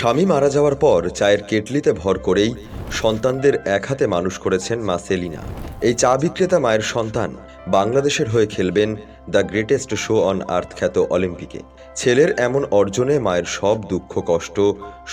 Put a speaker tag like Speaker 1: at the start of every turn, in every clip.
Speaker 1: স্বামী মারা যাওয়ার পর চায়ের কেটলিতে ভর করেই সন্তানদের এক হাতে মানুষ করেছেন মা সেলিনা। এই চা বিক্রেতা মায়ের সন্তান বাংলাদেশের হয়ে খেলবেন the greatest show on earth খ্যাত অলিম্পিকে। ছেলের এমন অর্জনে মায়ের সব দুঃখ, কষ্ট,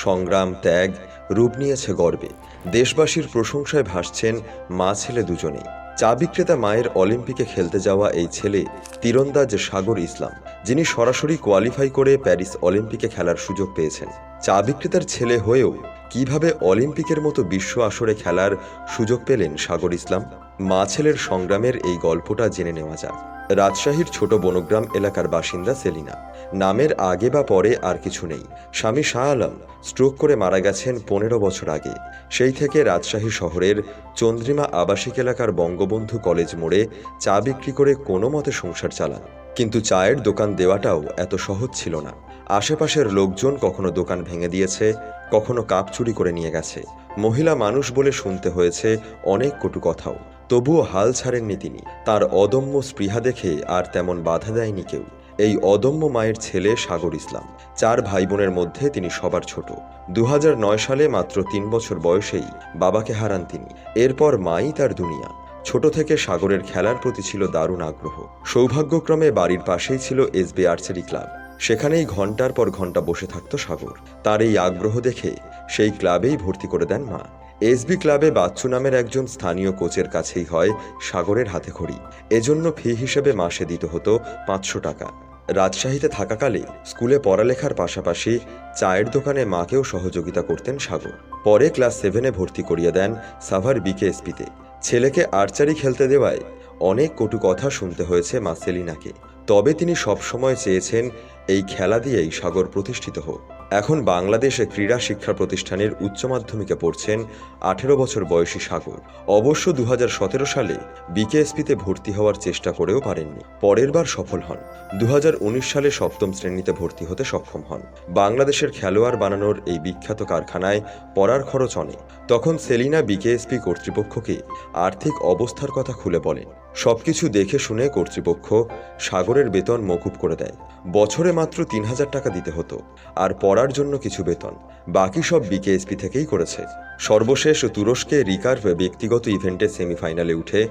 Speaker 1: সংগ্রাম, ত্যাগ রূপ নিয়েছে গর্বে। দেশবাসীর প্রশংসায় ভাসছেন মা ছেলে দুজনেই। চা বিক্রেতা মায়ের অলিম্পিকে খেলতে যাওয়া এই ছেলে তীরন্দাজ সাগর ইসলাম। যিনি সরাসরি কোয়ালিফাই করে প্যারিস অলিম্পিকে খেলার সুযোগ পেয়েছেন, চা বিক্রেতার ছেলে হয়েও কীভাবে অলিম্পিকের মতো বিশ্ব আসরে খেলার সুযোগ পেলেন সাগর ইসলাম? মা ছেলের সংগ্রামের এই গল্পটা জেনে নেওয়া যাক। রাজশাহীর ছোট বনগ্রাম এলাকার বাসিন্দা সেলিনা। নামের আগে বা পরে আর কিছু নেই। স্বামী শাহ আলম স্ট্রোক করে মারা গেছেন পনেরো বছর আগে। সেই থেকে রাজশাহী শহরের চন্দ্রিমা আবাসিক এলাকার বঙ্গবন্ধু কলেজ মোড়ে চা বিক্রি করে কোনো মতে সংসার চালান। কিন্তু চায়ের দোকান দেওয়াটাও এত সহজ ছিল না। আশেপাশের লোকজন কখনো দোকান ভেঙে দিয়েছে, কখনো কাপ চুরি করে নিয়ে গেছে। মহিলা মানুষ বলে শুনতে হয়েছে অনেক কটু কথাও। তবুও হাল ছাড়েননি তিনি। তার অদম্য স্পৃহা দেখে আর তেমন বাধা দেয়নি কেউ। এই অদম্য মায়ের ছেলে সাগর ইসলাম। চার ভাই বোনের মধ্যে তিনি সবার ছোট। দু হাজার নয় সালে মাত্র তিন বছর বয়সেই বাবাকে হারান তিনি। এরপর মাই তার দুনিয়া। ছোট থেকে সাগরের খেলার প্রতি ছিল দারুণ আগ্রহ। সৌভাগ্যক্রমে বাড়ির পাশেই ছিল এসবি আর্চারি ক্লাব। সেখানেই ঘণ্টার পর ঘণ্টা বসে থাকত সাগর। তার এই আগ্রহ দেখে সেই ক্লাবেই ভর্তি করে দেন মা। এসবি ক্লাবে বাচ্চু নামের একজন স্থানীয় কোচের কাছেই হয় সাগরের হাতে খড়ি। এজন্য ফি হিসেবে মাসে দিতে হতো পাঁচশো টাকা। রাজশাহীতে থাকাকালে স্কুলে পড়ালেখার পাশাপাশি চায়ের দোকানে মাকেও সহযোগিতা করতেন সাগর। পরে ক্লাস সেভেনে ভর্তি করিয়ে দেন সাভার বিকেএসপিতে ছেলেকে আর্চারি খেলতে দেওয়ায় অনেক কটু কথা শুনতে হয়েছে মাসেলিনাকে তবে তিনি সবসময় চেয়েছেন এই খেলা দিয়েই সাগর প্রতিষ্ঠিত হোক। এখন বাংলাদেশে ক্রীড়া শিক্ষা প্রতিষ্ঠানের উচ্চ মাধ্যমিকে পড়ছেন আঠেরো বছর বয়সী সাগর। অবশ্য দু হাজার সতেরো সালে বিকেএসপিতে ভর্তি হওয়ার চেষ্টা করেও পারেননি। পরের বার সফল হন। দু সালে সপ্তম শ্রেণীতে ভর্তি হতে সক্ষম হন। বাংলাদেশের খেলোয়াড় বানানোর এই বিখ্যাত কারখানায় পড়ার খরচ অনেক। তখন সেলিনা বিকেএসপি কর্তৃপক্ষকে আর্থিক অবস্থার কথা খুলে বলেন। সবকিছু দেখে শুনে কর্তৃপক্ষ সাগরের বেতন মকুব করে দেয়। বছরে মাত্র তিন হাজার টাকা দিতে হতো আর পড়ার জন্য কিছু বেতন। বাকি সব বিকেএসপি থেকেই করেছে। সর্বশেষ তুরস্কে রিকার্ভ ব্যক্তিগত ইভেন্টে সেমিফাইনালে উঠে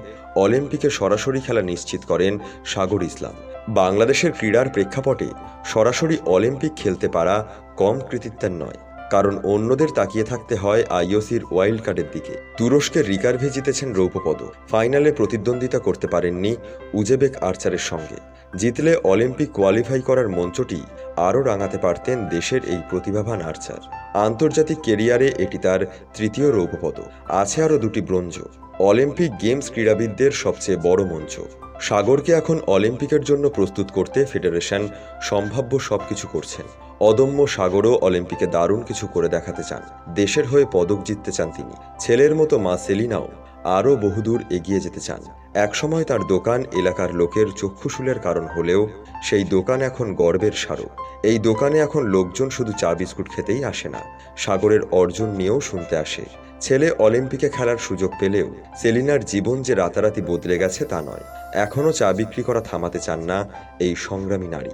Speaker 1: অলিম্পিকে সরাসরি খেলা নিশ্চিত করেন সাগর ইসলাম। বাংলাদেশের ক্রীড়ার প্রেক্ষাপটে সরাসরি অলিম্পিক খেলতে পারা কম কৃতিত্বের নয়। কারণ অন্যদের তাকিয়ে থাকতে হয় আইওসির ওয়াইল্ড কার্ডের দিকে। তুরস্কের রিকার্ভে জিতেছেন রৌপ্য পদক ফাইনালে প্রতিদ্বন্দ্বিতা করতে পারেননি উজেবেক আর্চারের সঙ্গে। জিতলে অলিম্পিক কোয়ালিফাই করার মঞ্চটি আরও রাঙাতে পারতেন দেশের এই প্রতিভাবান আর্চার। আন্তর্জাতিক কেরিয়ারে এটি তার তৃতীয় রৌপ্য পদক আছে আরও দুটি ব্রোঞ্জ। অলিম্পিক গেমস ক্রীড়াবিদদের সবচেয়ে বড় মঞ্চ। সাগরকে এখন অলিম্পিকের জন্য প্রস্তুত করতে ফেডারেশন সম্ভাব্য সবকিছু করছেন। অদম্য সাগরও অলিম্পিকে দারুণ কিছু করে দেখাতে চান। দেশের হয়ে পদক জিততে চান তিনি। ছেলের মতো মা সেলিনাও আরও বহুদূর এগিয়ে যেতে চান। একসময় তার দোকান এলাকার লোকের চক্ষুশূলের কারণ হলেও সেই দোকান এখন গর্বের স্মারক। এই দোকানে এখন লোকজন শুধু চা বিস্কুট খেতেই আসে না, সাগরের অর্জন নিয়েও শুনতে আসে। ছেলে অলিম্পিকে খেলার সুযোগ পেলেও সেলিনার জীবন যে রাতারাতি বদলে গেছে তা নয়। এখনও চা বিক্রি করা থামাতে চান না এই সংগ্রামী নারী।